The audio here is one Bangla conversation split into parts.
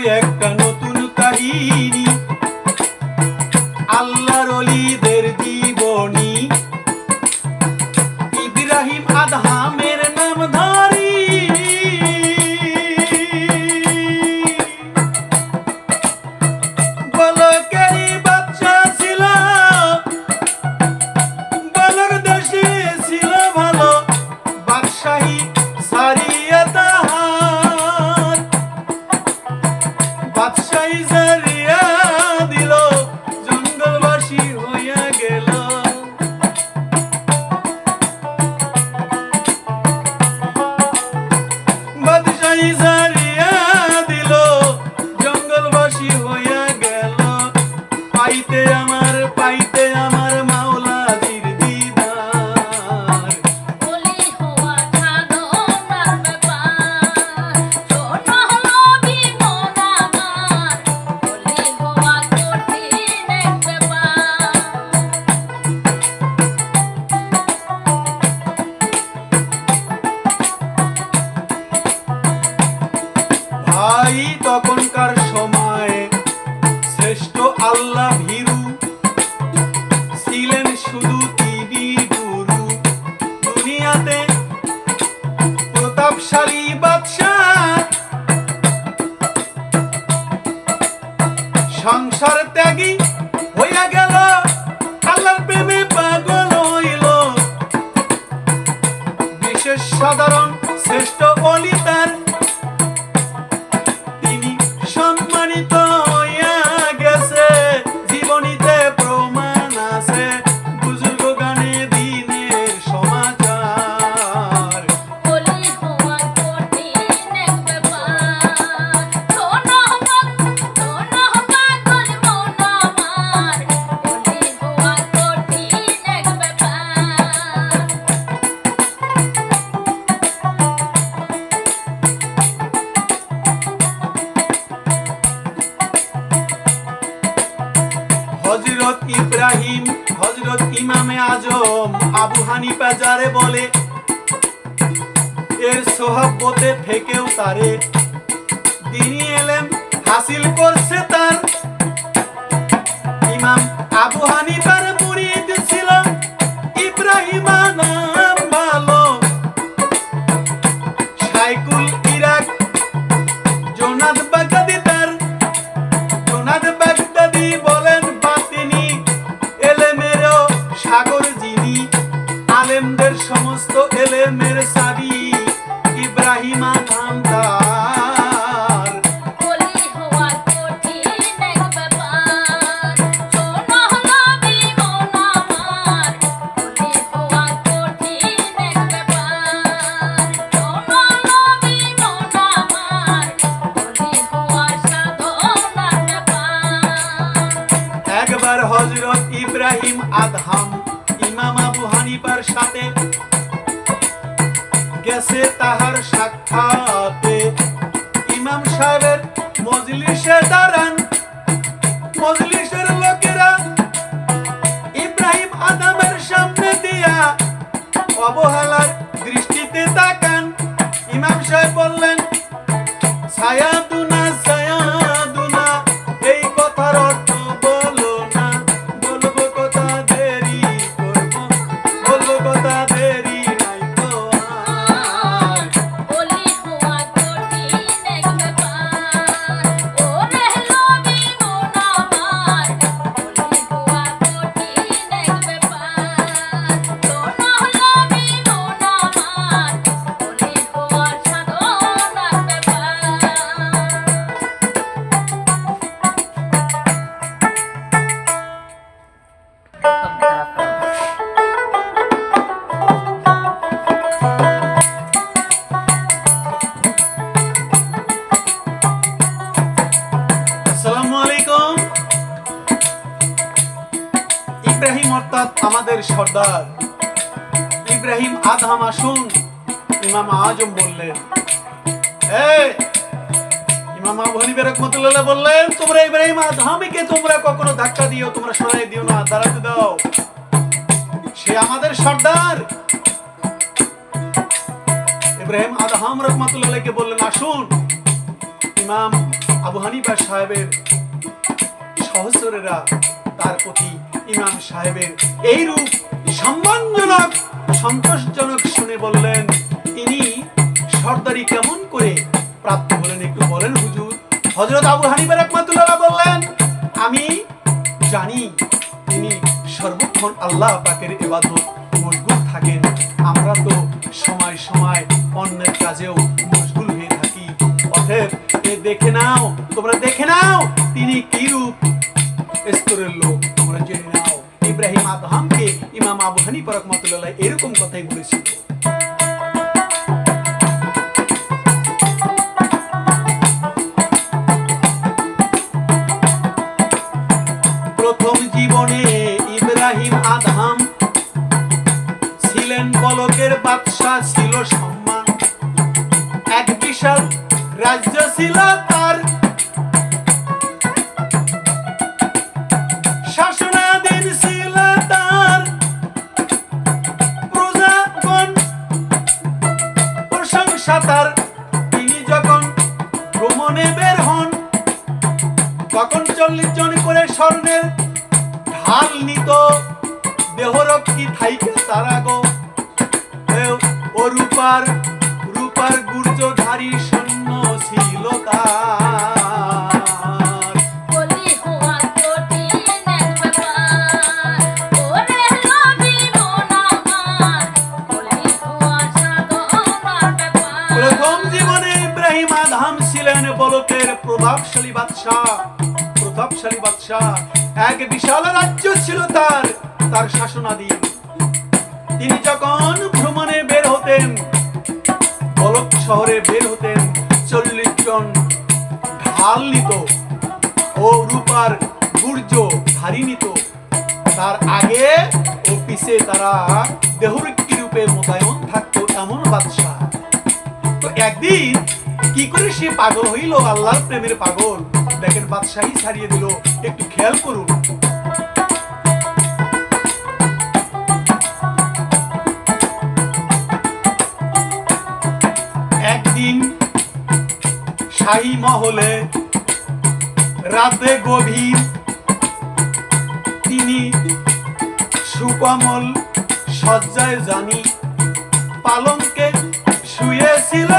projectan ইব্রাহিম হজরত ইমামে আজম, আবু হানিফা যারে বলে, এর সোহাব্যতে থেকেও তারে তিনি এলেম হাসিল করছে তার ইমাম আবু হানিফা গেছে তাহার সাক্ষাৎ। অর্থাৎ আমাদের সর্দার। ইব্রাহিম আদহাম আসুন। ইমাম আজম বললেন বললেন, তোমরা ইব্রাহিম আদহামিকে তোমরা কখনো ধাক্কা দিও, তোমরা সরাই দিও না, দাঁড়াতে দাও। সে আমাদের সর্দার। ইব্রাহিম আদহাম রহমতুল্লাহকে বললেন, আসুন। ইমাম আবু হানিফা সাহেবের সহসরেরা তার প্রতি ইমাম সাহেবের এই রূপ সম্মানজনক, সন্তোষজনক শুনে বললেন, তিনি সর্দারি কেমন করে প্রাপ্ত হলেন একটু বলেন হুজুর? হজরত আবু হানিফা রহমাতুল্লাহ বললেন, আমি জানি তিনি সর্বক্ষণ আল্লাহ পাকের ইবাদত মশগুল থাকেন। আমরা তো সময় সময় অন্যের কাজেও মশগুল হয়ে থাকি। অতএব দেখে নাও, তোমরা দেখে নাও তিনি কি রূপ আবু হানিফা রহমাতুল্লাহ এরকম কথাই বলেছিল প্রথম জীবনে ইব্রাহিম আদহাম ছিলেন বলকের বাদশাহ, ছিল সম্মান। এক বিশাল রাজ্য ছিল তার বের হন। তখন চল্লিশ জন করে স্বর্ণের ঢাল নিত। দেহরক্ষী থাইকে তারা গো। ও রূপার রূপার গুর্জধারী সৈন্য ছিল তার। প্রভাবশালী বাদশাহ, প্রতাপশালী বাদশাহ। এক বিশাল রাজ্য ছিল তার তার শাসনাধীন। তিনি যখন ভ্রমণে বের হতেন বলক শহরে বের হতেন, চল্লিশ জন ঢাল নিত ও রূপার গুর্জ ধারি নিত। তার আগে ও পিছে তারা দেহরক্ষী রূপে মোতায়েন থাকতো এমন বাদশাহ। তো একদিন কি করে সে পাগল হইল? আল্লাহর প্রেমের পাগল। দেখেন, বাদশাহী ছাড়িয়ে দিল। একটু খেয়াল করুন। একদিন শাহী মহলে রাতে গভীর তিনি সুকমল সজ্জায় জানি পালঙ্কে শুয়েছিল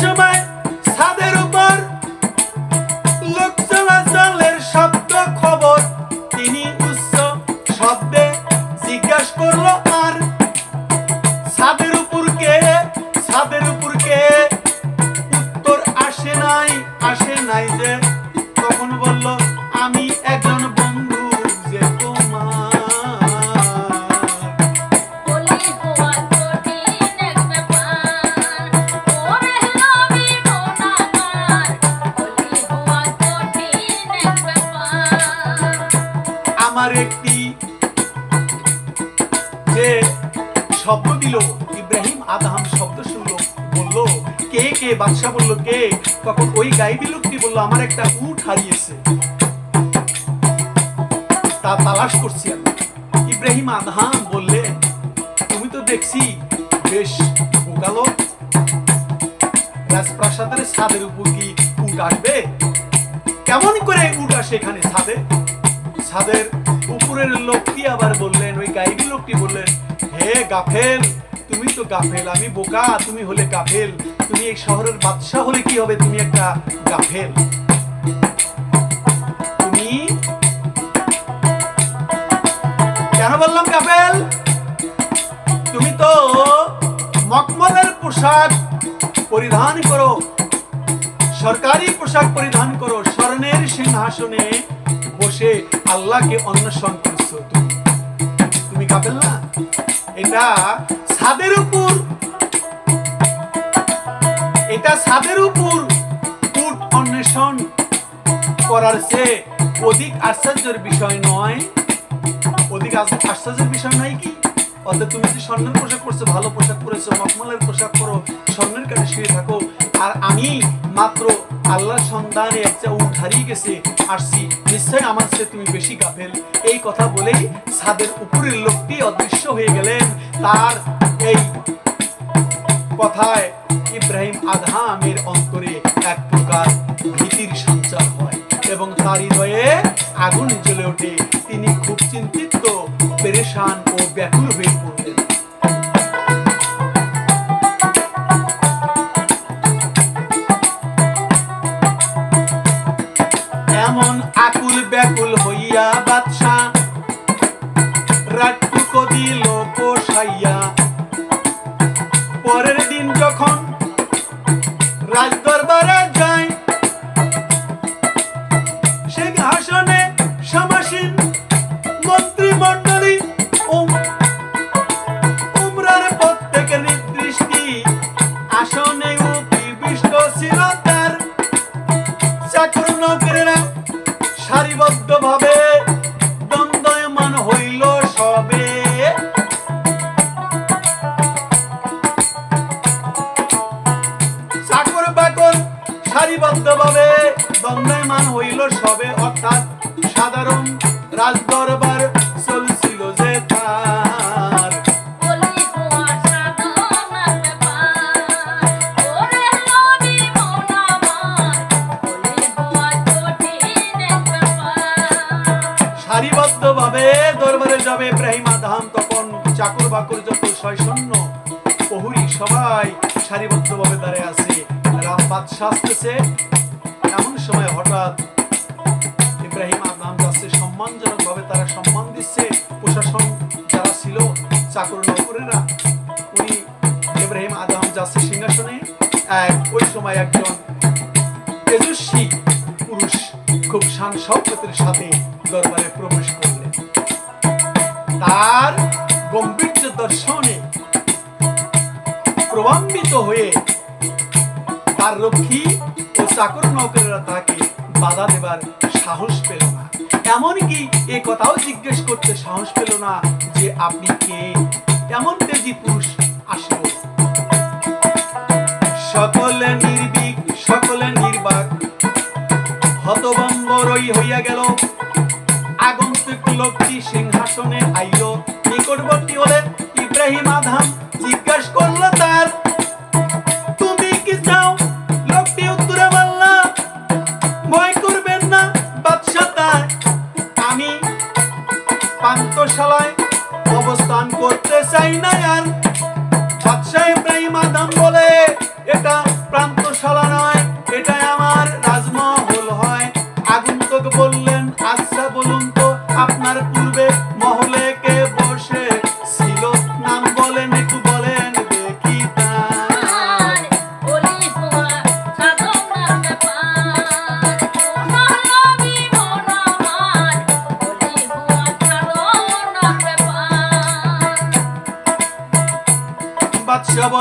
সময় কে বাদশা বলল কে? তখন ওই গাইবি লোকটি বলল, আমার একটা উট হারিয়েছে। তা তালাশ করছি আমি। ইব্রাহিম আদহাম বললে, তুমি তো দেখছি বেশ বোকালো রাজপ্রাসাদের ছাদের উপর কি উট আসবে? কেমন করে উট আসে এখানে ছাদে? ছাদের উপরের লোকটি আবার বললেন, ওই গাইবি লোকটি বললেন, হে গাফেল, তুমি তো গাফেল, আমি বোকা, তুমি হলে গাফেল। তুমি এই শহরের বাদশাহ হলে কি হবে? তুমি একটা গাফেল। তুমি কেন বললাম গাফেল? তুমি তো মকমলের পোশাক পরিধান করো। সরকারি পোশাক পরিধান করো। স্বর্ণের সিংহাসনে বসে আল্লাহকে অন্বেষণ করছ তুমি। তুমি না? এটা ছাদের উপর এটা ছাদের উপর উট অন্বেষণ করার চেয়ে অধিক আশ্চর্যের বিষয় নয়। অধিক আশ্চর্যের বিষয় নাই কি? অর্থাৎ তুমি যে স্বর্ণের পোশাক পরছো, ভালো পোশাক পরেছো, মখমলের পোশাক পরো, স্বর্ণের কাছে শুয়ে থাকো। আর আমি মাত্র আল্লাহর সন্ধানে একটা উঠ হারিয়ে গেছে, আসছি। নিশ্চয় আমার চেয়ে তুমি বেশি গাফেল। এই কথা বলেই ছাদের উপরের লোকটি অদৃশ্য হয়ে গেলেন। তার এই কথায় ইব্রাহিম আদহামের অন্তরে এক প্রকার ভীতির সঞ্চার হয় এবং তার হৃদয়ে আগুন জ্বলে ওঠে। তিনি খুব চিন্তিত, পেরেশান ও ব্যাকুল হয়ে পড়লেন। সারিবদ্ধ সারিবদ্ধ ভাবে দরবারে যাবে ইব্রাহিম আদহাম তখন চাকর বাকর যত ছয় প্রহরী সবাই সারিবদ্ধ ভাবে দাঁড়িয়ে আছে। রাম বাদশাহ আসতেছে এমন সময় হঠাৎ ইব্রাহিম আদহাম যাচ্ছে সম্মানজনক ভাবে তারা সম্মান দিচ্ছে। প্রশাসন যারা ছিল, চাকর নকরেরা উনি ইব্রাহিম আদহাম যাচ্ছে সিংহাসনে। এক, ওই সময় একজন তেজস্বী পুরুষ, খুব শান শৌকতের সাথে দরবারে প্রবেশ করলেন তার গম্ভীর্য দর্শনে প্রভান্বিত হয়ে তার রক্ষী ও চাকর নৌকরেরা তাকে বাধা দেবার সাহস পেল না। এমনকি এ কথাও জিজ্ঞেস করতে সাহস পেল না যে আপনি কে? এমন তেজি পুরুষ আসলো। সকলে নির্বিক সকলে নির্বাক হতবম্বরই হইয়া গেল। আগন্তুক সিংহাসনে আইল। নিকটবর্তী হলেন ইব্রাহিম আধাম জিজ্ঞাসা করল তার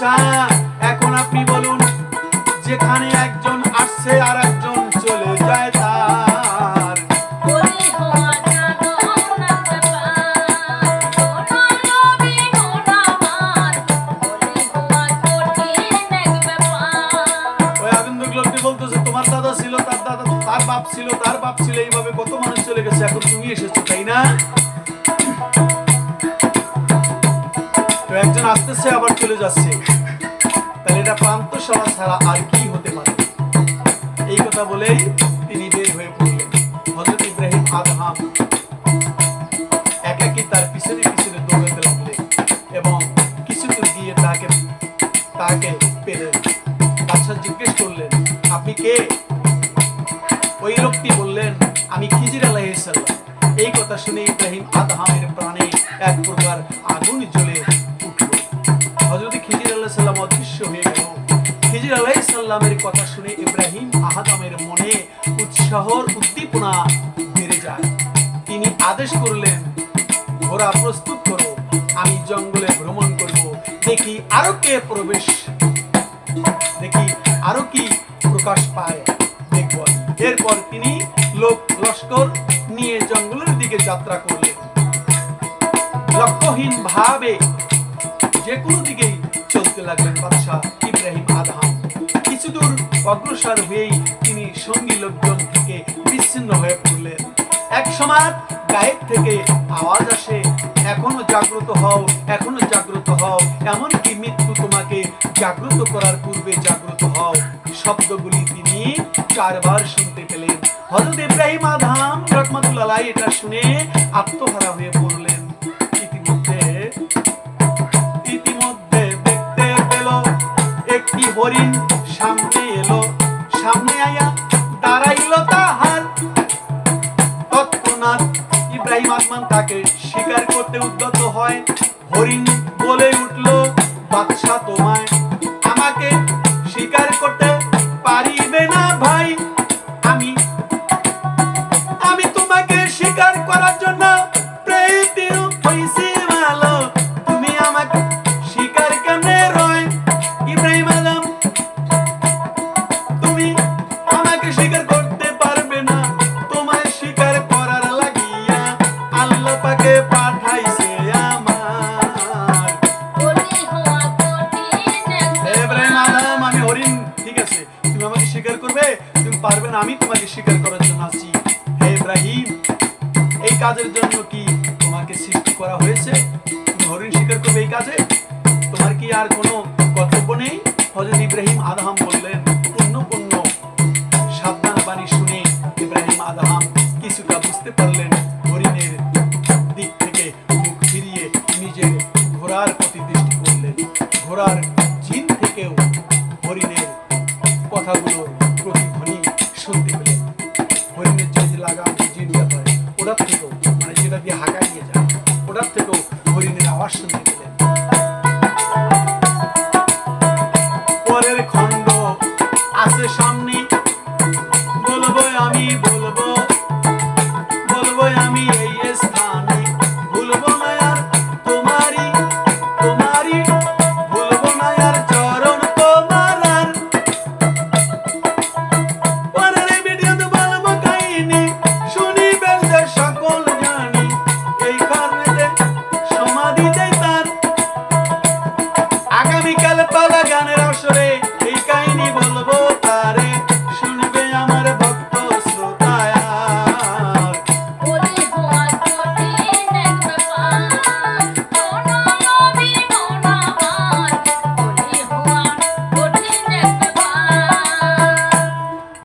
আচ্ছা এখন আপনি বলুন যেখানে একজন আসছে আর একজন চলে যায় তার। ওই আগন্তুক লোকটি বলতেছে তোমার দাদা ছিল তার দাদা তার বাপ ছিল তার বাপ ছিল এইভাবে কত মানুষ চলে গেছে এখন তুমি এসেছ তাই না? একজন আসতেছে, আবার চলে যাচ্ছে। তাহলে এটা প্রান্তশালা ছাড়া আর কি হতে পারে? এই কথা বলেই তিনি বের হয়ে পড়লেন। হজরত ইব্রাহিম আদহাম একাকি তার পিছনে পিছনে দৌড়াতে এবং কিছু দূর গিয়ে তাকে তাকে পেলেন। জিজ্ঞেস করলেন, আপনি কে? ওই লোকটি বললেন, আমি খিজির এই কথা শুনে ইব্রাহিম আদহামের প্রাণে এক প্রকার আগুন জ্বলে অদৃশ্য হয়ে গেল খিজির আলাহ সাল্লামের কথা শুনে ইব্রাহিম আহাদামের মনে উৎসাহর উদ্দীপনা বেড়ে যায় তিনি আদেশ করলেন, ঘোড়া প্রস্তুত করো, আমি জঙ্গলে ভ্রমণ করব। দেখি আরও কে প্রবেশ দেখি আরও কি প্রকাশ পায়। দেখব। এরপর তিনি লোক লস্কর নিয়ে জঙ্গলের দিকে যাত্রা করলেন লক্ষ্যহীন ভাবে অগ্রসর হয়েই তিনি সঙ্গী লোকজন থেকে বিচ্ছিন্ন হয়ে পড়লেন। এক সময় গায়েব থেকে আওয়াজ আসে, এখনও জাগ্রত হও, এখনও জাগ্রত হও, এমনকি মৃত্যু তোমাকে জাগ্রত করার পূর্বে জাগ্রত হও। শব্দগুলি তিনি চারবার শুনতে পেলেন। হযরত ইব্রাহিম আদহাম রহমাতুল্লাহ এটা শুনে আত্মহারা হয়ে নিজের ঘোড়ার প্রতি দৃষ্টি করলেন ঘোড়ার